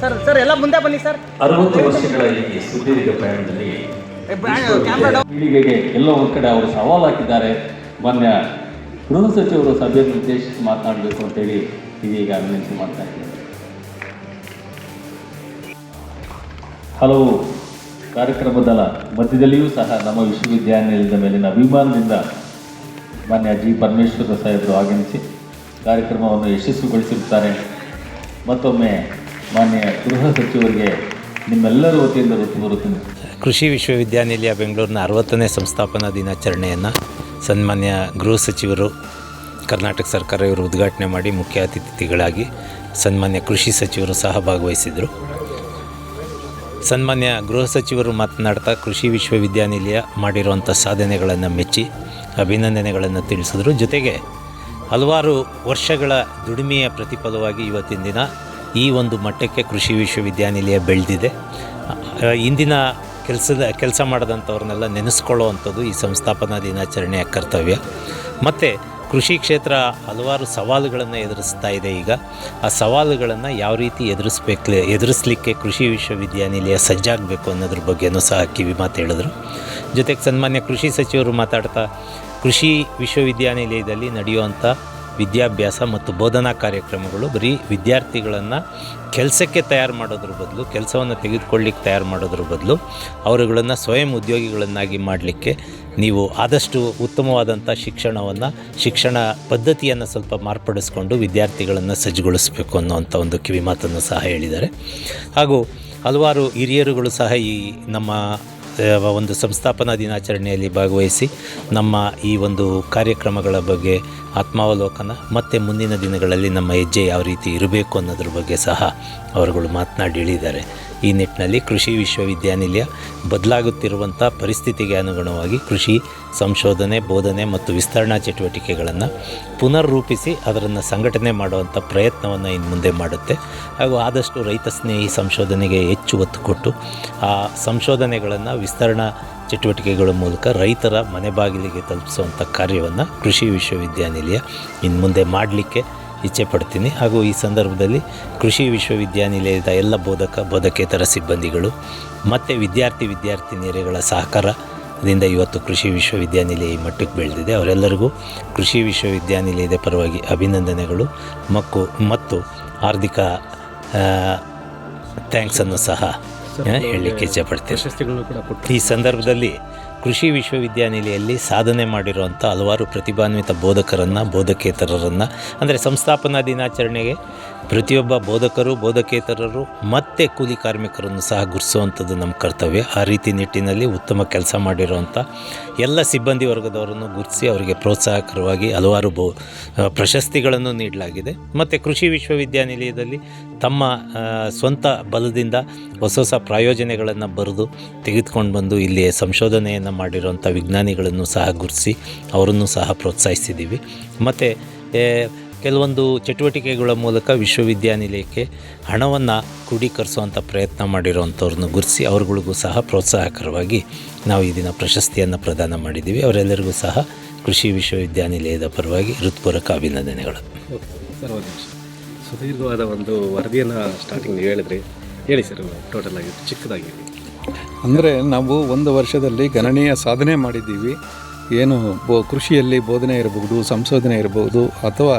Sir sir ಎಲ್ಲ ಮುಂದೆ ಬನ್ನಿ ಸರ್. ಅರವತ್ತು ವರ್ಷಗಳ ಈ ಸುದೀರ್ಘ ಪ್ರಯಾಣದಲ್ಲಿ ಪೀಳಿಗೆಗೆ ಎಲ್ಲೋ ಒಂದು ಕಡೆ ಅವರು ಸವಾಲು ಹಾಕಿದ್ದಾರೆ. ಮಾನ್ಯ ಗೃಹ ಸಚಿವರು ಸಭೆಯನ್ನು ಉದ್ದೇಶಿಸಿ ಮಾತನಾಡಬೇಕು ಅಂತೇಳಿ ಇದೀಗ ವಿನಂತಿ ಮಾಡ್ತಾ ಇದ್ದಾರೆ ಹಲವು ಕಾರ್ಯಕ್ರಮದ ಮಧ್ಯದಲ್ಲಿಯೂ ಸಹ ನಮ್ಮ ವಿಶ್ವವಿದ್ಯಾನಿಲಯದ ಮೇಲಿನ ಅಭಿಮಾನದಿಂದ ಮಾನ್ಯ ಜಿ. ಪರಮೇಶ್ವರ ಸಾಹೇಬರು ಆಗಮಿಸಿ ಕಾರ್ಯಕ್ರಮವನ್ನು ಯಶಸ್ವಿಗೊಳಿಸಿರುತ್ತಾರೆ. ಮತ್ತೊಮ್ಮೆ ಮಾನ್ಯ ಗೃಹ ಸಚಿವರಿಗೆ ನಿಮ್ಮೆಲ್ಲರ ವತಿಯಿಂದ ಬರುತ್ತೇನೆ. ಕೃಷಿ ವಿಶ್ವವಿದ್ಯಾನಿಲಯ ಬೆಂಗಳೂರಿನ ಅರವತ್ತನೇ ಸಂಸ್ಥಾಪನಾ ದಿನಾಚರಣೆಯನ್ನು ಸನ್ಮಾನ್ಯ ಗೃಹ ಸಚಿವರು, ಕರ್ನಾಟಕ ಸರ್ಕಾರ ಇವರು ಉದ್ಘಾಟನೆ ಮಾಡಿ ಮುಖ್ಯ ಅತಿಥಿಗಳಾಗಿ ಸನ್ಮಾನ್ಯ ಕೃಷಿ ಸಚಿವರು ಸಹ ಭಾಗವಹಿಸಿದರು ಸನ್ಮಾನ್ಯ ಗೃಹ ಸಚಿವರು ಮಾತನಾಡ್ತಾ ಕೃಷಿ ವಿಶ್ವವಿದ್ಯಾನಿಲಯ ಮಾಡಿರುವಂಥ ಸಾಧನೆಗಳನ್ನು ಮೆಚ್ಚಿ ಅಭಿನಂದನೆಗಳನ್ನು ತಿಳಿಸಿದರು. ಜೊತೆಗೆ ಹಲವಾರು ವರ್ಷಗಳ ದುಡಿಮೆಯ ಪ್ರತಿಫಲವಾಗಿ ಇವತ್ತಿನ ದಿನ ಈ ಒಂದು ಮಟ್ಟಕ್ಕೆ ಕೃಷಿ ವಿಶ್ವವಿದ್ಯಾನಿಲಯ ಬೆಳೆದಿದೆ. ಇಂದಿನ ಕೆಲಸದ, ಕೆಲಸ ಮಾಡಿದಂಥವ್ರನ್ನೆಲ್ಲ ನೆನೆಸ್ಕೊಳ್ಳುವಂಥದ್ದು ಈ ಸಂಸ್ಥಾಪನಾ ದಿನಾಚರಣೆಯ ಕರ್ತವ್ಯ. ಮತ್ತು ಕೃಷಿ ಕ್ಷೇತ್ರ ಹಲವಾರು ಸವಾಲುಗಳನ್ನು ಎದುರಿಸ್ತಾ ಇದೆ ಈಗ. ಆ ಸವಾಲುಗಳನ್ನು ಯಾವ ರೀತಿ ಎದುರಿಸ್ಬೇಕು ಎದುರಿಸಲಿಕ್ಕೆ ಕೃಷಿ ವಿಶ್ವವಿದ್ಯಾನಿಲಯ ಸಜ್ಜಾಗಬೇಕು ಅನ್ನೋದ್ರ ಬಗ್ಗೆನೂ ಸಹ ಕಿವಿ ಮಾತು ಹೇಳಿದ್ರು. ಜೊತೆಗೆ ಸನ್ಮಾನ್ಯ ಕೃಷಿ ಸಚಿವರು ಮಾತಾಡ್ತಾ, ಕೃಷಿ ವಿಶ್ವವಿದ್ಯಾನಿಲಯದಲ್ಲಿ ನಡೆಯುವಂಥ ವಿದ್ಯಾಭ್ಯಾಸ ಮತ್ತು ಬೋಧನಾ ಕಾರ್ಯಕ್ರಮಗಳು. ಬರೀ ವಿದ್ಯಾರ್ಥಿಗಳನ್ನು ಕೆಲಸಕ್ಕೆ ತಯಾರು ಮಾಡೋದ್ರ ಬದಲು, ಕೆಲಸವನ್ನು ತೆಗೆದುಕೊಳ್ಳಿಕ್ಕೆ ತಯಾರು ಮಾಡೋದ್ರ ಬದಲು ಅವರುಗಳನ್ನು ಸ್ವಯಂ ಉದ್ಯೋಗಿಗಳನ್ನಾಗಿ ಮಾಡಲಿಕ್ಕೆ ನೀವು ಆದಷ್ಟು ಉತ್ತಮವಾದಂಥ ಶಿಕ್ಷಣವನ್ನು, ಶಿಕ್ಷಣ ಪದ್ಧತಿಯನ್ನು ಸ್ವಲ್ಪ ಮಾರ್ಪಡಿಸ್ಕೊಂಡು ವಿದ್ಯಾರ್ಥಿಗಳನ್ನು ಸಜ್ಜುಗೊಳಿಸಬೇಕು ಅನ್ನೋವಂಥ ಒಂದು ಕಿವಿಮಾತನ್ನು ಸಹ ಹೇಳಿದ್ದಾರೆ. ಹಾಗೂ ಹಲವಾರು ಹಿರಿಯರುಗಳು ಸಹ ಈ ನಮ್ಮ ಒಂದು ಸಂಸ್ಥಾಪನಾ ದಿನಾಚರಣೆಯಲ್ಲಿ ಭಾಗವಹಿಸಿ ನಮ್ಮ ಈ ಒಂದು ಕಾರ್ಯಕ್ರಮಗಳ ಬಗ್ಗೆ, ಆತ್ಮಾವಲೋಕನ ಮತ್ತು ಮುಂದಿನ ದಿನಗಳಲ್ಲಿ ನಮ್ಮ ಹೆಜ್ಜೆ ಯಾವ ರೀತಿ ಇರಬೇಕು ಅನ್ನೋದ್ರ ಬಗ್ಗೆ ಸಹ ಅವರುಗಳು ಮಾತನಾಡಿ ಹೇಳಿದ್ದಾರೆ. ಈ ನಿಟ್ಟಿನಲ್ಲಿ ಕೃಷಿ ವಿಶ್ವವಿದ್ಯಾನಿಲಯ ಬದಲಾಗುತ್ತಿರುವಂಥ ಪರಿಸ್ಥಿತಿಗೆ ಅನುಗುಣವಾಗಿ ಕೃಷಿ ಸಂಶೋಧನೆ, ಬೋಧನೆ ಮತ್ತು ವಿಸ್ತರಣಾ ಚಟುವಟಿಕೆಗಳನ್ನು ಪುನರ್ರೂಪಿಸಿ ಅದರನ್ನು ಸಂಘಟನೆ ಮಾಡುವಂಥ ಪ್ರಯತ್ನವನ್ನು ಇನ್ನು ಮುಂದೆ ಮಾಡುತ್ತೆ. ಹಾಗೂ ಆದಷ್ಟು ರೈತ ಸ್ನೇಹಿ ಸಂಶೋಧನೆಗೆ ಹೆಚ್ಚು ಒತ್ತು ಕೊಟ್ಟು ಆ ಸಂಶೋಧನೆಗಳನ್ನು ವಿಸ್ತರಣಾ ಚಟುವಟಿಕೆಗಳ ಮೂಲಕ ರೈತರ ಮನೆ ಬಾಗಿಲಿಗೆ ತಲುಪಿಸುವಂಥ ಕಾರ್ಯವನ್ನು ಕೃಷಿ ವಿಶ್ವವಿದ್ಯಾನಿಲಯ ಇನ್ನು ಮುಂದೆ ಮಾಡಲಿಕ್ಕೆ ಇಚ್ಛೆ ಪಡ್ತೀನಿ. ಹಾಗೂ ಈ ಸಂದರ್ಭದಲ್ಲಿ ಕೃಷಿ ವಿಶ್ವವಿದ್ಯಾನಿಲಯದ ಎಲ್ಲ ಬೋಧಕ ಬೋಧಕೇತರ ಸಿಬ್ಬಂದಿಗಳು ಮತ್ತು ವಿದ್ಯಾರ್ಥಿ ವಿದ್ಯಾರ್ಥಿನಿಯರುಗಳ ಸಹಕಾರದಿಂದ ಇವತ್ತು ಕೃಷಿ ವಿಶ್ವವಿದ್ಯಾನಿಲಯ ಈ ಮಟ್ಟಕ್ಕೆ ಬೆಳೆದಿದೆ. ಅವರೆಲ್ಲರಿಗೂ ಕೃಷಿ ವಿಶ್ವವಿದ್ಯಾನಿಲಯದ ಪರವಾಗಿ ಅಭಿನಂದನೆಗಳು. ಮಕ್ಕು ಮತ್ತು ಹಾರ್ದಿಕ ಥ್ಯಾಂಕ್ಸನ್ನು ಸಹ ಹೇಳಲಿಕ್ಕೆ ಇಚ್ಛೆಪಡ್ತೇನೆ ಈ ಸಂದರ್ಭದಲ್ಲಿ ಕೃಷಿ ವಿಶ್ವವಿದ್ಯಾನಿಲಯದಲ್ಲಿ ಸಾಧನೆ ಮಾಡಿರುವಂಥ ಹಲವಾರು ಪ್ರತಿಭಾನ್ವಿತ ಬೋಧಕರನ್ನು, ಬೋಧಕೇತರರನ್ನು, ಅಂದರೆ ಸಂಸ್ಥಾಪನಾ ದಿನಾಚರಣೆಗೆ ಪ್ರತಿಯೊಬ್ಬ ಬೋಧಕರು, ಬೋಧಕೇತರರು, ಮತ್ತು ಕೂಲಿ ಕಾರ್ಮಿಕರನ್ನು ಸಹ ಗುರುಸುವಂಥದ್ದು ನಮ್ಮ ಕರ್ತವ್ಯ. ಆ ರೀತಿ ನಿಟ್ಟಿನಲ್ಲಿ ಉತ್ತಮ ಕೆಲಸ ಮಾಡಿರುವಂಥ ಎಲ್ಲ ಸಿಬ್ಬಂದಿ ವರ್ಗದವರನ್ನು ಗುರುತಿಸಿ ಅವರಿಗೆ ಪ್ರೋತ್ಸಾಹಕರವಾಗಿ ಹಲವಾರು ಬೋ, ಪ್ರಶಸ್ತಿಗಳನ್ನು ನೀಡಲಾಗಿದೆ. ಮತ್ತು ಕೃಷಿ ವಿಶ್ವವಿದ್ಯಾನಿಲಯದಲ್ಲಿ ತಮ್ಮ ಸ್ವಂತ ಬಲದಿಂದ ಹೊಸ ಹೊಸ ಪ್ರಾಯೋಜನೆಗಳನ್ನು ಬರೆದು ತೆಗೆದುಕೊಂಡು ಬಂದು ಇಲ್ಲಿ ಸಂಶೋಧನೆಯನ್ನು ಮಾಡಿರುವಂಥ ವಿಜ್ಞಾನಿಗಳನ್ನು ಸಹ ಗುರುತಿಸಿ ಅವರನ್ನು ಸಹ ಪ್ರೋತ್ಸಾಹಿಸಿದ್ದೀವಿ. ಮತ್ತು ಕೆಲವೊಂದು ಚಟುವಟಿಕೆಗಳ ಮೂಲಕ ವಿಶ್ವವಿದ್ಯಾನಿಲಯಕ್ಕೆ ಹಣವನ್ನು ಕ್ರೋಢೀಕರಿಸುವಂಥ ಪ್ರಯತ್ನ ಮಾಡಿರುವಂಥವ್ರನ್ನು ಗುರುತಿಸಿ ಅವ್ರುಗಳಿಗೂ ಸಹ ಪ್ರೋತ್ಸಾಹಕರವಾಗಿ ನಾವು ಈ ದಿನ ಪ್ರಶಸ್ತಿಯನ್ನು ಪ್ರದಾನ ಮಾಡಿದ್ದೀವಿ. ಅವರೆಲ್ಲರಿಗೂ ಸಹ ಕೃಷಿ ವಿಶ್ವವಿದ್ಯಾನಿಲಯದ ಪರವಾಗಿ ಹೃತ್ಪೂರ್ವಕ ಅಭಿನಂದನೆಗಳು. ಸುದೀರ್ಘವಾದ ಒಂದು ವರದಿಯನ್ನು ಸ್ಟಾರ್ಟಿಂಗ್ ಹೇಳಿದ್ರಿ. ಹೇಳಿ ಸರ್ ಟೋಟಲ್ ಆಗಿ, ಚಿಕ್ಕದಾಗಿ. ಅಂದರೆ ನಾವು ಒಂದು ವರ್ಷದಲ್ಲಿ ಗಣನೀಯ ಸಾಧನೆ ಮಾಡಿದ್ದೀವಿ. ಏನು ಬೋ, ಕೃಷಿಯಲ್ಲಿ ಬೋಧನೆ ಇರಬಹುದು, ಸಂಶೋಧನೆ ಇರಬಹುದು, ಅಥವಾ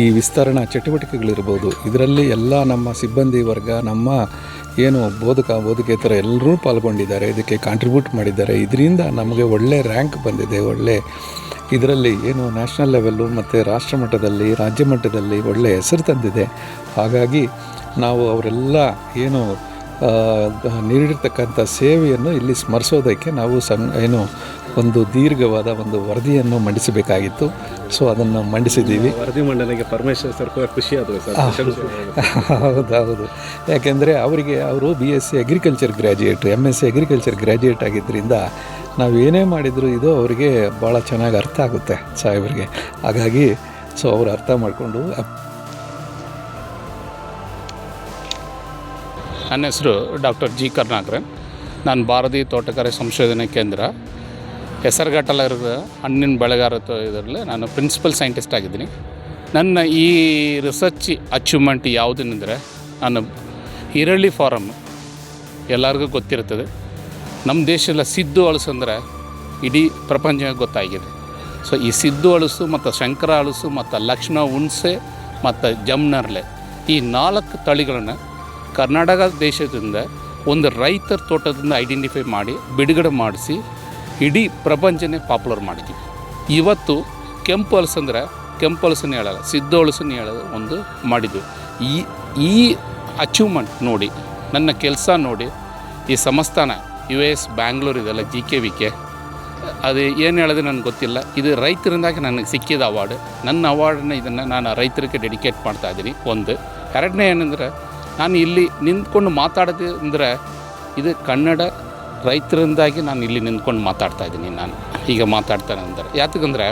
ಈ ವಿಸ್ತರಣಾ ಚಟುವಟಿಕೆಗಳಿರ್ಬೋದು ಇದರಲ್ಲಿ ಎಲ್ಲ ನಮ್ಮ ಸಿಬ್ಬಂದಿ ವರ್ಗ, ನಮ್ಮ ಏನು ಬೋಧಕ, ಬೋಧಕೇತರ ಎಲ್ಲರೂ ಪಾಲ್ಗೊಂಡಿದ್ದಾರೆ. ಇದಕ್ಕೆ ಕಾಂಟ್ರಿಬ್ಯೂಟ್ ಮಾಡಿದ್ದಾರೆ. ಇದರಿಂದ ನಮಗೆ ಒಳ್ಳೆ ರ್ಯಾಂಕ್ ಬಂದಿದೆ, ಒಳ್ಳೆ ಇದರಲ್ಲಿ ಏನು ನ್ಯಾಷನಲ್ ಲೆವೆಲ್ಲು ಮತ್ತು ರಾಷ್ಟ್ರ ಮಟ್ಟದಲ್ಲಿ ರಾಜ್ಯ ಮಟ್ಟದಲ್ಲಿ ಒಳ್ಳೆಯ ಹೆಸರು ತಂದಿದೆ. ಹಾಗಾಗಿ ನಾವು ಅವರೆಲ್ಲ ಏನು ನೀಡಿರ್ತಕ್ಕಂಥ ಸೇವೆಯನ್ನು ಇಲ್ಲಿ ಸ್ಮರಿಸೋದಕ್ಕೆ ನಾವು ಸಂ ಏನು ಒಂದು ದೀರ್ಘವಾದ ಒಂದು ವರದಿಯನ್ನು ಮಂಡಿಸಬೇಕಾಗಿತ್ತು. ಸೊ ಅದನ್ನು ಮಂಡಿಸಿದ್ದೀವಿ. ವರದಿ ಮಂಡನೆಗೆ ಪರಮೇಶ್ವರ್ ಸರ್ ಕೂಡ ಖುಷಿ ಆದರು ಸರ್. ಹೌದೌದು ಯಾಕೆಂದರೆ ಅವರಿಗೆ ಅವರು B S C agriculture graduate M S C agriculture graduate ಆಗಿದ್ದರಿಂದ ನಾವು ಏನೇ ಮಾಡಿದರೂ ಇದು ಅವರಿಗೆ ಭಾಳ ಚೆನ್ನಾಗಿ ಅರ್ಥ ಆಗುತ್ತೆ ಸಾಹೇಬರಿಗೆ. ಹಾಗಾಗಿ, ಸೊ ಅವರು ಅರ್ಥ ಮಾಡಿಕೊಂಡು ನನ್ನ ಹೆಸರು ಡಾಕ್ಟರ್ ಜಿ ಕರ್ನಾಕರನ್ ನಾನು ಭಾರತೀಯ ತೋಟಗಾರಿ ಸಂಶೋಧನೆ ಕೇಂದ್ರ. ಹೆಸರುಘಟ್ಟಲ್ಲಿರುವ ಹಣ್ಣಿನ ಬೆಳೆಗಾರ ಇದರಲ್ಲಿ ನಾನು ಪ್ರಿನ್ಸಿಪಲ್ ಸೈಂಟಿಸ್ಟ್ ಆಗಿದ್ದೀನಿ. ನನ್ನ ಈ ರಿಸರ್ಚ್ ಅಚೀವ್ಮೆಂಟ್ ಯಾವುದನ್ನೆಂದರೆ ನಾನು ಈರಳ್ಳಿ ಫಾರಮ್ ಎಲ್ಲರಿಗೂ ಗೊತ್ತಿರ್ತದೆ ನಮ್ಮ ದೇಶದ ಸಿದ್ದು ಅಳಸು ಅಂದರೆ ಇಡೀ ಪ್ರಪಂಚ ಗೊತ್ತಾಗಿದೆ. ಸೊ ಈ ಸಿದ್ದು ಅಳಸು ಮತ್ತು ಶಂಕರ ಅಳಸು ಮತ್ತು ಲಕ್ಷ್ಮಣ ಹುಣ್ಸೆ ಮತ್ತು ಜಮ್ನರ್ಲೆ ಈ ನಾಲ್ಕು ತಳಿಗಳನ್ನು ಕರ್ನಾಟಕ ದೇಶದಿಂದ ಒಂದು ರೈತರ ತೋಟದಿಂದ ಐಡೆಂಟಿಫೈ ಮಾಡಿ, ಬಿಡುಗಡೆ ಮಾಡಿಸಿ ಇಡೀ ಪ್ರಪಂಚನೇ ಪಾಪ್ಯುಲರ್ ಮಾಡಿದ್ವಿ. ಇವತ್ತು ಕೆಂಪು ಹಲಸು ಅಂದರೆ ಕೆಂಪು ಹಲಸನ್ನು ಹೇಳಲ್ಲ, ಸಿದ್ದು ಹಲಸನ್ನು ಹೇಳೋದು ಒಂದು ಮಾಡಿದ್ವಿ. ಈ ಈ ಅಚೀವ್ಮೆಂಟ್ ನೋಡಿ, ನನ್ನ ಕೆಲಸ ನೋಡಿ, ಈ ಸಂಸ್ಥಾನ ಯು ಎಸ್, ಬ್ಯಾಂಗ್ಳೂರ್ ಇದೆಲ್ಲ ಜಿ ಕೆ ವಿ ಕೆ. ಅದು ಏನು ಹೇಳೋದು ನನಗೆ ಗೊತ್ತಿಲ್ಲ. ಇದು ರೈತರಿಂದಾಗಿ ನನಗೆ ಸಿಕ್ಕಿದ ಅವಾರ್ಡ್ ನನ್ನ ಅವಾರ್ಡನ್ನ ಇದನ್ನು ನಾನು ರೈತರಿಗೆ ಡೆಡಿಕೇಟ್ ಮಾಡ್ತಾ ಇದ್ದೀನಿ ಒಂದು. ಎರಡನೇ ಏನಂದರೆ, ನಾನು ಇಲ್ಲಿ ನಿಂತ್ಕೊಂಡು ಮಾತಾಡೋದು ಅಂದರೆ, ಇದು ಕನ್ನಡ ರೈತರಿಂದಾಗಿ ನಾನು ಇಲ್ಲಿ ನಿಂತ್ಕೊಂಡು ಮಾತಾಡ್ತಾ ಇದ್ದೀನಿ ನಾನು. ಈಗ ಮಾತಾಡ್ತಾನೆ ಅಂದರೆ. ಯಾತಕ್ಕಂದರೆ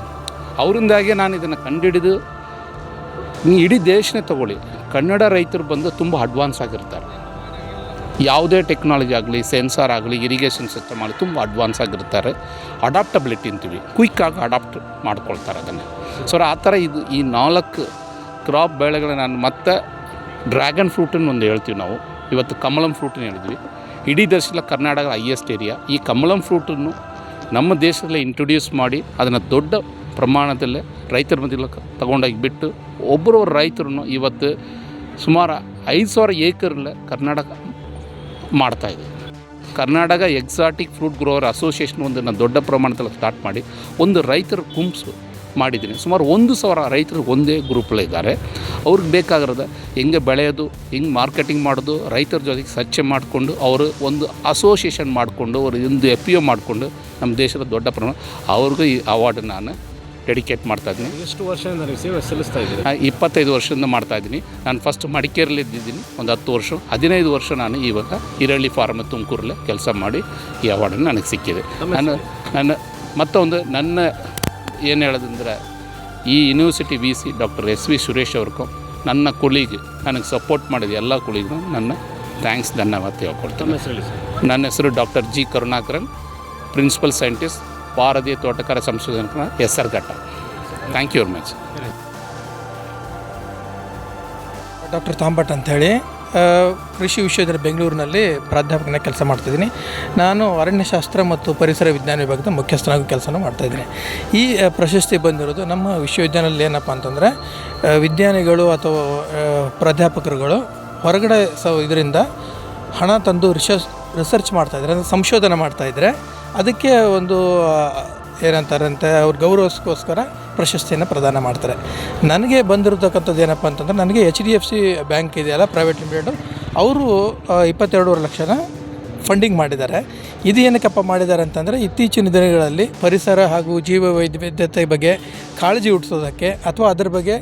ಅವರಿಂದಾಗೆ ನಾನು ಇದನ್ನು ಕಂಡುಹಿಡಿದು ಇಡೀ ದೇಶನೇ ತಗೊಳ್ಳಿ. ಕನ್ನಡ ರೈತರು ಬಂದು ತುಂಬ ಅಡ್ವಾನ್ಸ್ ಆಗಿರ್ತಾರೆ. ಯಾವುದೇ ಟೆಕ್ನಾಲಜಿ ಆಗಲಿ ಸೆನ್ಸಾರ್ ಆಗಲಿ ಇರಿಗೇಷನ್ ಸಿಸ್ಟಮ್ ಆಗಲಿ ತುಂಬ ಅಡ್ವಾನ್ಸ್ ಆಗಿರ್ತಾರೆ ಅಡಾಪ್ಟಬಿಲಿಟಿ ಅಂತೀವಿ. ಕ್ವಿಕ್ಕಾಗಿ ಅಡಾಪ್ಟ್ ಮಾಡ್ಕೊಳ್ತಾರೆ ಅದನ್ನು. ಸೊ ಆ ಥರ ಇದು ಈ ನಾಲ್ಕು ಕ್ರಾಪ್ ಬೆಳೆಗಳನ್ನ ನಾನು ಮತ್ತೆ ಡ್ರ್ಯಾಗನ್ ಫ್ರೂಟನ್ನು ಒಂದು ಹೇಳ್ತೀವಿ ನಾವು. ಇವತ್ತು ಕಮಲಂ ಫ್ರೂಟನ್ನು ಹೇಳಿದ್ವಿ. ಇಡೀ ದೇಶದ ಕರ್ನಾಟಕ ಹೈಯೆಸ್ಟ್ ಏರಿಯಾ ಈ ಕಮಲಂ ಫ್ರೂಟನ್ನು ನಮ್ಮ ದೇಶದಲ್ಲೇ ಇಂಟ್ರೊಡ್ಯೂಸ್ ಮಾಡಿ ಅದನ್ನು ದೊಡ್ಡ ಪ್ರಮಾಣದಲ್ಲೇ ರೈತರ ಮಧ್ಯೆ ತಗೊಂಡೋಗಿ ಬಿಟ್ಟು ಒಬ್ಬರು ರೈತರು ಇವತ್ತು ಸುಮಾರು ಐದು ಸಾವಿರ ಏಕರ್ಲೆ ಕರ್ನಾಟಕ ಮಾಡ್ತಾಯಿದೆ Karnataka exotic fruit grower association ಒಂದನ್ನು ನಾನು ದೊಡ್ಡ ಪ್ರಮಾಣದಲ್ಲಿ ಸ್ಟಾರ್ಟ್ ಮಾಡಿ ಒಂದು ರೈತರ ಗುಂಪು ಮಾಡಿದ್ದೀನಿ. ಸುಮಾರು ಒಂದು ಸಾವಿರ ರೈತರು ಒಂದೇ ಗ್ರೂಪ್ಗಳಿದ್ದಾರೆ ಅವ್ರಿಗೆ ಬೇಕಾಗಿರೋದ ಹೆಂಗೆ ಬೆಳೆಯೋದು, ಹೆಂಗೆ ಮಾರ್ಕೆಟಿಂಗ್ ಮಾಡೋದು, ರೈತರ ಜೊತೆಗೆ ಸ್ವಚ್ಛ ಮಾಡಿಕೊಂಡು ಅವರು ಒಂದು ಅಸೋಸಿಯೇಷನ್ ಮಾಡಿಕೊಂಡು, ಅವರು ಒಂದು ಎಫ್ ಪಿ ಒ ಮಾಡಿಕೊಂಡು ನಮ್ಮ ದೇಶದ ದೊಡ್ಡ ಪ್ರಮಾಣ, ಅವ್ರಿಗೂ ಈ ಅವಾರ್ಡ್ ನಾನು ಡೆಡಿಕೇಟ್ ಮಾಡ್ತಾ ಇದ್ದೀನಿ. ಎಷ್ಟು ವರ್ಷದಿಂದ ನೀವು ಸೇವೆ ಸಲ್ಲಿಸ್ತಾ ಇದ್ದೀರಿ? ಇಪ್ಪತ್ತೈದು ವರ್ಷದಿಂದ ಮಾಡ್ತಾ ಇದ್ದೀನಿ. ನಾನು ಫಸ್ಟ್ ಮಡಿಕೇರಿಯಲ್ಲಿ ಇದ್ದಿದ್ದೀನಿ ಒಂದು ಹತ್ತು ವರ್ಷ. ಹದಿನೈದು ವರ್ಷ ನಾನು ಇವಾಗ ಈರಳ್ಳಿ ಫಾರ್ಮ್ ತುಮಕೂರಲ್ಲೇ ಕೆಲಸ ಮಾಡಿ ಈ ಅವಾರ್ಡನ್ನು ನನಗೆ ಸಿಕ್ಕಿದೆ. ನಾನು ನನ್ನ ಮತ್ತೊಂದು ನನ್ನ ಏನು ಹೇಳೋದಂದ್ರೆ ಈ university V C doctor S V Suresh ಅವ್ರಿಗೂ ನನ್ನ ಕುಳಿಗೆ ನನಗೆ ಸಪೋರ್ಟ್ ಮಾಡಿದ ಎಲ್ಲ ಕುಳಿಗೂ ನನ್ನ ಥ್ಯಾಂಕ್ಸ್ ಧನ್ಯವಾದ ಹೇಳ್ಕೊಡ್ತೀನಿ ನನ್ನ ಹೆಸರು doctor G Karunakaran principal scientist ಭಾರತೀಯ ತೋಟಗಾರ ಸಂಶೋಧನಾ Hesaraghatta thank you very much doctor Tambat ಅಂಥೇಳಿ. ಕೃಷಿ ವಿಶ್ವವಿದ್ಯಾಲಯ ಬೆಂಗಳೂರಿನಲ್ಲಿ ಪ್ರಾಧ್ಯಾಪಕನ ಕೆಲಸ ಮಾಡ್ತಿದ್ದೀನಿ. ನಾನು ಅರಣ್ಯಶಾಸ್ತ್ರ ಮತ್ತು ಪರಿಸರ ವಿಜ್ಞಾನ ವಿಭಾಗದ ಮುಖ್ಯಸ್ಥನಾಗಿ ಕೆಲಸನ ಮಾಡ್ತಾಯಿದ್ದೀನಿ ಈ ಪ್ರಶಸ್ತಿ ಬಂದಿರೋದು ನಮ್ಮ ವಿಶ್ವವಿದ್ಯಾಲಯದಲ್ಲಿ ಏನಪ್ಪ ಅಂತಂದರೆ ವಿಜ್ಞಾನಿಗಳು ಅಥವಾ ಪ್ರಾಧ್ಯಾಪಕರುಗಳು ಹೊರಗಡೆ ಸ ಇದರಿಂದ ಹಣ ತಂದು ರಿಸರ್ಚ್ ರಿಸರ್ಚ್ ಮಾಡ್ತಾಯಿದ್ದಾರೆ ಅಂದರೆ ಸಂಶೋಧನೆ ಮಾಡ್ತಾಯಿದ್ರೆ ಅದಕ್ಕೆ ಒಂದು ಏನಂತಾರಂತೆ, ಅವ್ರ ಗೌರವಕ್ಕೋಸ್ಕರ ಪ್ರಶಸ್ತಿಯನ್ನು ಪ್ರದಾನ ಮಾಡ್ತಾರೆ. ನನಗೆ ಬಂದಿರತಕ್ಕಂಥದ್ದು ಏನಪ್ಪ ಅಂತಂದ್ರೆ, ನನಗೆ H D F C bank ಇದೆಯಲ್ಲ ಪ್ರೈವೇಟ್ ಲಿಮಿಟೆಡ್ ಅವರು ಇಪ್ಪತ್ತೆರಡೂವರೆ ಲಕ್ಷನ ಫಂಡಿಂಗ್ ಮಾಡಿದ್ದಾರೆ. ಇದು ಏನಕ್ಕಪ್ಪ ಮಾಡಿದ್ದಾರೆ ಅಂತಂದರೆ, ಇತ್ತೀಚಿನ ದಿನಗಳಲ್ಲಿ ಪರಿಸರ ಹಾಗೂ ಜೀವ ವೈವಿಧ್ಯತೆ ಬಗ್ಗೆ ಕಾಳಜಿ ಹುಟ್ಟಿಸೋದಕ್ಕೆ ಅಥವಾ ಅದರ ಬಗ್ಗೆ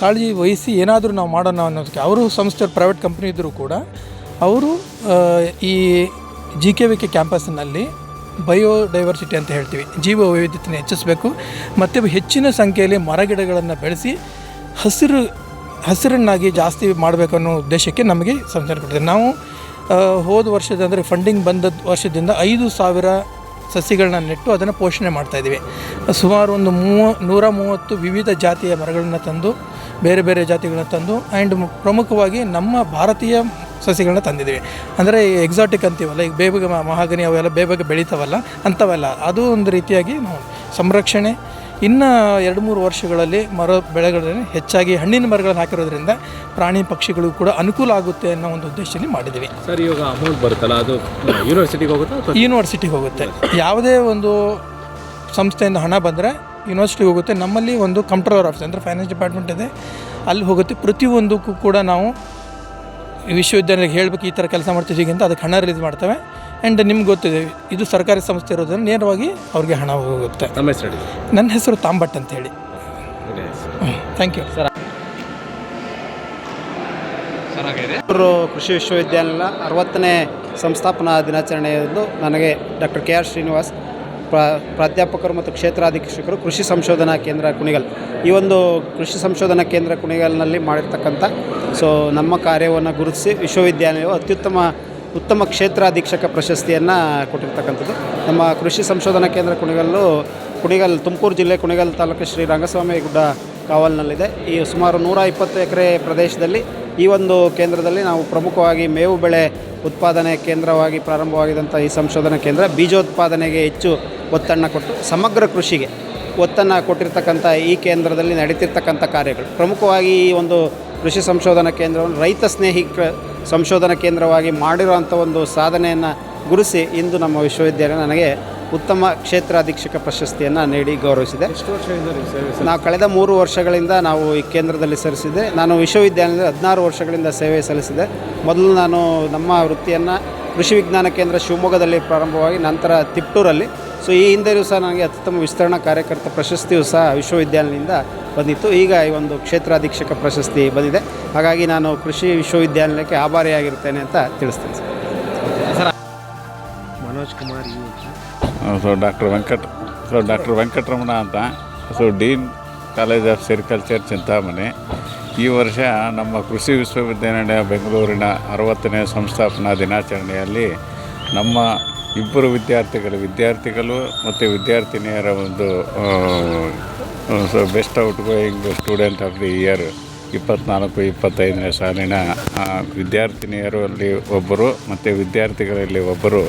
ಕಾಳಜಿ ವಹಿಸಿ ಏನಾದರೂ ನಾವು ಮಾಡೋಣ ಅನ್ನೋದಕ್ಕೆ, ಅವರು ಸಂಸ್ಥೆ ಪ್ರೈವೇಟ್ ಕಂಪ್ನಿ ಇದ್ದರೂ ಕೂಡ, ಅವರು ಈ ಜಿ ಕೆ ವಿ ಕೆ ಕ್ಯಾಂಪಸ್ನಲ್ಲಿ ಬಯೋಡೈವರ್ಸಿಟಿ ಅಂತ ಹೇಳ್ತೀವಿ. ಜೀವ ವೈವಿಧ್ಯತೆಯನ್ನು ಹೆಚ್ಚಿಸಬೇಕು. ಮತ್ತು ಹೆಚ್ಚಿನ ಸಂಖ್ಯೆಯಲ್ಲಿ ಮರಗಿಡಗಳನ್ನು ಬೆಳೆಸಿ ಹಸಿರು, ಹಸಿರನ್ನಾಗಿ ಜಾಸ್ತಿ ಮಾಡಬೇಕು ಅನ್ನೋ ಉದ್ದೇಶಕ್ಕೆ ನಮಗೆ ಸಂಚಾರ ಕೊಡ್ತೀವಿ ನಾವು ಹೋದ ವರ್ಷದ ಅಂದರೆ ಫಂಡಿಂಗ್ ಬಂದ ವರ್ಷದಿಂದ ಐದು ಸಾವಿರ ಸಸಿಗಳನ್ನ ನೆಟ್ಟು ಅದನ್ನು ಪೋಷಣೆ ಮಾಡ್ತಾಯಿದ್ದೀವಿ ಸುಮಾರು ಒಂದು ಮೂವ, ನೂರ ಮೂವತ್ತು ವಿವಿಧ ಜಾತಿಯ ಮರಗಳನ್ನು ತಂದು, ಬೇರೆ ಬೇರೆ ಜಾತಿಗಳನ್ನ ತಂದು ಆ್ಯಂಡ್ ಪ್ರಮುಖವಾಗಿ ನಮ್ಮ ಭಾರತೀಯ ಸಸಿಗಳನ್ನ ತಂದಿದ್ದೀವಿ. ಅಂದರೆ ಎಕ್ಸಾಟಿಕ್ ಅಂತೀವಲ್ಲ ಈಗ ಬೇಬಗೆ ಮಹಾಗನಿ ಅವೆಲ್ಲ ಬೇಬಗೆ ಬೆಳೀತಾವಲ್ಲ ಅಂಥವೆಲ್ಲ. ಅದು ಒಂದು ರೀತಿಯಾಗಿ ನಾವು ಸಂರಕ್ಷಣೆ. ಇನ್ನು ಎರಡು ಮೂರು ವರ್ಷಗಳಲ್ಲಿ ಮರ ಬೆಳೆಗಳನ್ನು ಹೆಚ್ಚಾಗಿ ಹಣ್ಣಿನ ಮರಗಳನ್ನು ಹಾಕಿರೋದ್ರಿಂದ ಪ್ರಾಣಿ ಪಕ್ಷಿಗಳಿಗೂ ಕೂಡ ಅನುಕೂಲ ಆಗುತ್ತೆ ಅನ್ನೋ ಒಂದು ಉದ್ದೇಶದಲ್ಲಿ ಮಾಡಿದ್ದೀವಿ. ಸರ್ ಇವಾಗ ಅಮೌಂಟ್ ಬರುತ್ತಲ್ಲ ಅದು ಯೂನಿವರ್ಸಿಟಿಗೆ ಹೋಗುತ್ತೆ ಯೂನಿವರ್ಸಿಟಿಗೆ ಹೋಗುತ್ತೆ. ಯಾವುದೇ ಒಂದು ಸಂಸ್ಥೆಯಿಂದ ಹಣ ಬಂದರೆ ಯೂನಿವರ್ಸಿಟಿಗೆ ಹೋಗುತ್ತೆ. ನಮ್ಮಲ್ಲಿ ಒಂದು ಕಂಪ್ಟ್ರೋಲರ್ ಆಫೀಸ್ ಅಂದರೆ ಫೈನಾನ್ಸ್ ಡಿಪಾರ್ಟ್ಮೆಂಟ್ ಇದೆ. ಅಲ್ಲಿ ಹೋಗುತ್ತೆ. ಪ್ರತಿಯೊಂದಕ್ಕೂ ಕೂಡ ನಾವು ವಿಶ್ವವಿದ್ಯಾಲಯಕ್ಕೆ ಹೇಳಬೇಕು ಈ ಥರ ಕೆಲಸ ಮಾಡ್ತಿದ್ದೀವಿ ಅಂತ ಅದಕ್ಕೆ ಹಣ ರಿಲೀಸ್ ಮಾಡ್ತವೆ. ಆ್ಯಂಡ್ ನಿಮ್ಗೆ ಗೊತ್ತಿದೆ ಇದು ಸರ್ಕಾರಿ ಸಂಸ್ಥೆ ಇರೋದ್ರಿಂದ ನೇರವಾಗಿ ಅವ್ರಿಗೆ ಹಣ ಹೋಗುತ್ತೆ. ನಮ್ಮ ಹೆಸರು ಹೇಳಿ. ನನ್ನ ಹೆಸರು ತಾಂಬಟ್ ಅಂತ ಹೇಳಿ. Thank you sir. ಅವರು ಕೃಷಿ ವಿಶ್ವವಿದ್ಯಾಲಯ ಅರವತ್ತನೇ ಸಂಸ್ಥಾಪನಾ ದಿನಾಚರಣೆಯಂದು ನನಗೆ ಡಾಕ್ಟರ್ ಕೆ ಆರ್ ಶ್ರೀನಿವಾಸ್ ಪ್ರ ಪ್ರಾಧ್ಯಾಪಕರು ಮತ್ತು ಕ್ಷೇತ್ರಾಧೀಕ್ಷಕರು ಕೃಷಿ ಸಂಶೋಧನಾ ಕೇಂದ್ರ ಕುಣಿಗಲ್. ಈ ಒಂದು ಕೃಷಿ ಸಂಶೋಧನಾ ಕೇಂದ್ರ ಕುಣಿಗಲ್ನಲ್ಲಿ ಮಾಡಿರ್ತಕ್ಕಂಥ ಸೊ ನಮ್ಮ ಕಾರ್ಯವನ್ನು ಗುರುತಿಸಿ ವಿಶ್ವವಿದ್ಯಾಲಯವು ಅತ್ಯುತ್ತಮ ಉತ್ತಮ ಕ್ಷೇತ್ರಾಧೀಕ್ಷಕ ಪ್ರಶಸ್ತಿಯನ್ನು ಕೊಟ್ಟಿರ್ತಕ್ಕಂಥದ್ದು. ನಮ್ಮ ಕೃಷಿ ಸಂಶೋಧನಾ ಕೇಂದ್ರ ಕುಣಿಗಲ್ಲು, ಕುಣಿಗಲ್, ತುಮಕೂರು ಜಿಲ್ಲೆ ಕುಣಿಗಲ್ ತಾಲೂಕು ಶ್ರೀ ರಂಗಸ್ವಾಮಿ ಗುಡ್ಡ ಕಾವಲ್ನಲ್ಲಿದೆ. ಈ ಸುಮಾರು ನೂರ ಇಪ್ಪತ್ತು ಎಕರೆ ಪ್ರದೇಶದಲ್ಲಿ ಈ ಒಂದು ಕೇಂದ್ರದಲ್ಲಿ ನಾವು ಪ್ರಮುಖವಾಗಿ ಮೇವು ಬೆಳೆ ಉತ್ಪಾದನೆ ಕೇಂದ್ರವಾಗಿ ಪ್ರಾರಂಭವಾಗಿದಂಥ ಈ ಸಂಶೋಧನಾ ಕೇಂದ್ರ ಬೀಜೋತ್ಪಾದನೆಗೆ ಹೆಚ್ಚು ಒತ್ತನ್ನು ಕೊಟ್ಟು ಸಮಗ್ರ ಕೃಷಿಗೆ ಒತ್ತನ್ನು ಕೊಟ್ಟಿರ್ತಕ್ಕಂಥ ಈ ಕೇಂದ್ರದಲ್ಲಿ ನಡೀತಿರ್ತಕ್ಕಂಥ ಕಾರ್ಯಗಳು. ಪ್ರಮುಖವಾಗಿ ಈ ಒಂದು ಕೃಷಿ ಸಂಶೋಧನಾ ಕೇಂದ್ರವನ್ನು ರೈತ ಸ್ನೇಹಿ ಸಂಶೋಧನಾ ಕೇಂದ್ರವಾಗಿ ಮಾಡಿರುವಂಥ ಒಂದು ಸಾಧನೆಯನ್ನು ಗುರುಸಿ ಇಂದು ನಮ್ಮ ವಿಶ್ವವಿದ್ಯಾಲಯ ನನಗೆ ಉತ್ತಮ ಕ್ಷೇತ್ರ ಅಧೀಕ್ಷಕ ಪ್ರಶಸ್ತಿಯನ್ನು ನೀಡಿ ಗೌರವಿಸಿದೆ. ನೀವು ಕಳೆದ ಮೂರು ವರ್ಷಗಳಿಂದ ನಾವು ಈ ಕೇಂದ್ರದಲ್ಲಿ ಸಲ್ಲಿಸಿದ್ದೆ ನಾನು ವಿಶ್ವವಿದ್ಯಾಲಯದಲ್ಲಿ ಹದಿನಾರು ವರ್ಷಗಳಿಂದ ಸೇವೆ ಸಲ್ಲಿಸಿದೆ. ಮೊದಲು ನಾನು ನಮ್ಮ ವೃತ್ತಿಯನ್ನು ಕೃಷಿ ವಿಜ್ಞಾನ ಕೇಂದ್ರ ಶಿವಮೊಗ್ಗದಲ್ಲಿ ಪ್ರಾರಂಭವಾಗಿ ನಂತರ ತಿಪ್ಟೂರಲ್ಲಿ ಸೊ ಈ ಹಿಂದೆಯೂ ಸಹ ನನಗೆ ಅತ್ಯುತ್ತಮ ವಿಸ್ತರಣಾ ಕಾರ್ಯಕರ್ತ ಪ್ರಶಸ್ತಿಯೂ ಸಹ ವಿಶ್ವವಿದ್ಯಾಲಯದಿಂದ ಬಂದಿತ್ತು. ಈಗ ಈ ಒಂದು ಕ್ಷೇತ್ರಾಧೀಕ್ಷಕ ಪ್ರಶಸ್ತಿ ಬಂದಿದೆ. ಹಾಗಾಗಿ ನಾನು ಕೃಷಿ ವಿಶ್ವವಿದ್ಯಾಲಯಕ್ಕೆ ಆಭಾರಿಯಾಗಿರ್ತೇನೆ ಅಂತ ತಿಳಿಸ್ತೇನೆ sir. Manoj Kumar so doctor Venkata so doctor Venkataramana ಅಂತ. So dean college of sericulture Chintamani. ಈ ವರ್ಷ ನಮ್ಮ ಕೃಷಿ ವಿಶ್ವವಿದ್ಯಾನಿಲಯ ಬೆಂಗಳೂರಿನ ಅರವತ್ತನೇ ಸಂಸ್ಥಾಪನಾ ದಿನಾಚರಣೆಯಲ್ಲಿ ನಮ್ಮ ಇಬ್ಬರು ವಿದ್ಯಾರ್ಥಿಗಳು ವಿದ್ಯಾರ್ಥಿಗಳು ಮತ್ತು ವಿದ್ಯಾರ್ಥಿನಿಯರ ಒಂದು so best outgoing student of the year ಇಪ್ಪತ್ನಾಲ್ಕು, ಇಪ್ಪತ್ತೈದನೇ ಸಾಲಿನ ವಿದ್ಯಾರ್ಥಿನಿಯರು ಅಲ್ಲಿ ಒಬ್ಬರು ಮತ್ತು ವಿದ್ಯಾರ್ಥಿಗಳಲ್ಲಿ ಒಬ್ಬರು.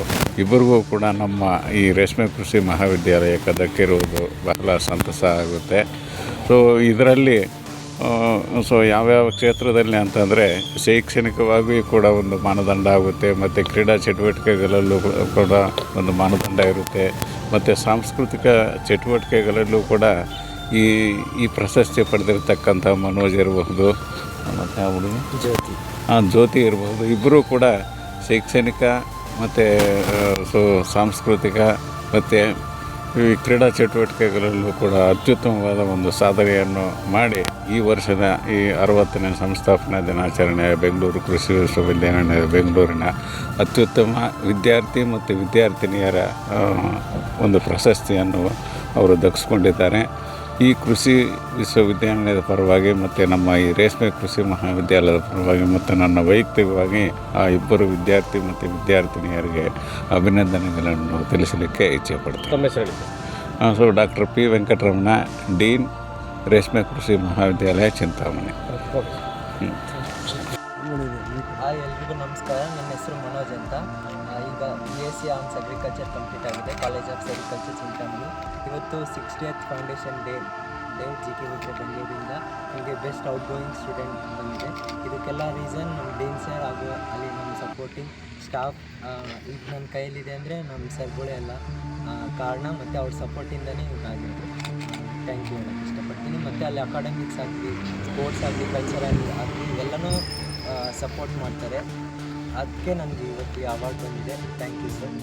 ಇಬ್ಬರಿಗೂ ಕೂಡ ನಮ್ಮ ಈ ರೇಷ್ಮೆ ಕೃಷಿ ಮಹಾವಿದ್ಯಾಲಯಕ್ಕೆ ದಕ್ಕಿರುವುದು ಬಹಳ ಸಂತಸ ಆಗುತ್ತೆ. ಸೊ ಇದರಲ್ಲಿ ಸೊ ಯಾವ್ಯಾವ ಕ್ಷೇತ್ರದಲ್ಲಿ ಅಂತಂದರೆ ಶೈಕ್ಷಣಿಕವಾಗಿ ಕೂಡ ಒಂದು ಮಾನದಂಡ ಆಗುತ್ತೆ ಮತ್ತು ಕ್ರೀಡಾ ಚಟುವಟಿಕೆಗಳಲ್ಲೂ ಕೂಡ ಒಂದು ಮಾನದಂಡ ಇರುತ್ತೆ ಮತ್ತು ಸಾಂಸ್ಕೃತಿಕ ಚಟುವಟಿಕೆಗಳಲ್ಲೂ ಕೂಡ ಈ ಈ ಪ್ರಶಸ್ತಿ ಪಡೆದಿರತಕ್ಕಂಥ ಮನೋಜ್ ಇರಬಹುದು ಮತ್ತು ಹುಡುಗ? ಜ್ಯೋತಿ. ಹಾಂ ಜ್ಯೋತಿ ಇರಬಹುದು. ಇಬ್ಬರೂ ಕೂಡ ಶೈಕ್ಷಣಿಕ ಮತ್ತು ಸೊ ಸಾಂಸ್ಕೃತಿಕ ಮತ್ತು ಈ ಕ್ರೀಡಾ ಚಟುವಟಿಕೆಗಳಲ್ಲೂ ಕೂಡ ಅತ್ಯುತ್ತಮವಾದ ಒಂದು ಸಾಧನೆಯನ್ನು ಮಾಡಿ ಈ ವರ್ಷದ ಈ ಅರವತ್ತನೇ ಸಂಸ್ಥಾಪನಾ ದಿನಾಚರಣೆ ಬೆಂಗಳೂರು ಕೃಷಿ ವಿಶ್ವವಿದ್ಯಾನಿಲಯ ಬೆಂಗಳೂರಿನ ಅತ್ಯುತ್ತಮ ವಿದ್ಯಾರ್ಥಿ ಮತ್ತು ವಿದ್ಯಾರ್ಥಿನಿಯರ ಒಂದು ಪ್ರಶಸ್ತಿಯನ್ನು ಅವರು ದಕ್ಕಿಸ್ಕೊಂಡಿದ್ದಾರೆ ಈ ಕೃಷಿ ವಿಶ್ವವಿದ್ಯಾನಿಲಯದ ಪರವಾಗಿ ಮತ್ತು ನಮ್ಮ ಈ ರೇಷ್ಮೆ ಕೃಷಿ ಮಹಾವಿದ್ಯಾಲಯದ ಪರವಾಗಿ ಮತ್ತು ನನ್ನ ವೈಯಕ್ತಿಕವಾಗಿ ಆ ಇಬ್ಬರು ವಿದ್ಯಾರ್ಥಿ ಮತ್ತು ವಿದ್ಯಾರ್ಥಿನಿಯರಿಗೆ ಅಭಿನಂದನೆಗಳನ್ನು ತಿಳಿಸಲಿಕ್ಕೆ ಇಚ್ಛೆ ಪಡ್ತೀನಿ so doctor P Venkataramana dean ರೇಷ್ಮೆ ಕೃಷಿ ಮಹಾವಿದ್ಯಾಲಯ ಚಿಂತಾಮಣಿ. ಎಲ್ರಿಗೂ ನಮಸ್ಕಾರ. ನನ್ನ ಹೆಸರು ಮನೋಜ್ ಅಂತ. ಈಗ B S C honours agriculture complete ಆಗಿದೆ. ಕಾಲೇಜ್ ಆಫ್ ಅಗ್ರಿಕಲ್ಚರ್ ಚಿಂತಾಮಣಿ ಇವತ್ತು sixtieth foundation day day G K V K ಬಂದಿದ್ದರಿಂದ ನಮಗೆ ಬೆಸ್ಟ್ ಔಟ್ ಗೋಯಿಂಗ್ ಸ್ಟೂಡೆಂಟ್ ಬಂದಿದೆ. ಇದಕ್ಕೆಲ್ಲ ರೀಸನ್ ನಮ್ಮ ಡೀನ್ ಸರ್ ಹಾಗೂ ಅಲ್ಲಿ ನಮ್ಮ ಸಪೋರ್ಟಿಂಗ್ ಸ್ಟಾಫ್ ಈಗ ನನ್ನ ಕೈಯಲ್ಲಿದೆ ಅಂದರೆ ನಮ್ಮ ಸರ್ಗಳೇ ಎಲ್ಲ ಕಾರಣ ಮತ್ತು ಅವ್ರ ಸಪೋರ್ಟಿಂದನೇ ಇದಾಗಿರೋದು ಥ್ಯಾಂಕ್ ಯು ಹೇಳೋಕ್ಕೆ ಇಷ್ಟಪಡ್ತೀನಿ. ಮತ್ತು ಅಲ್ಲಿ ಅಕಾಡೆಮಿಕ್ಸ್ ಆಗಲಿ ಸ್ಪೋರ್ಟ್ಸ್ ಆಗಲಿ ಕಲ್ಚರ್ ಆಗಲಿ ಎಲ್ಲನೂ ಸಪೋರ್ಟ್ ಮಾಡ್ತಾರೆ. ಅದಕ್ಕೆ ನನಗೆ ಇವತ್ತು ಈ ಅವಾರ್ಡ್ ಬಂದಿದೆ. Thank you sir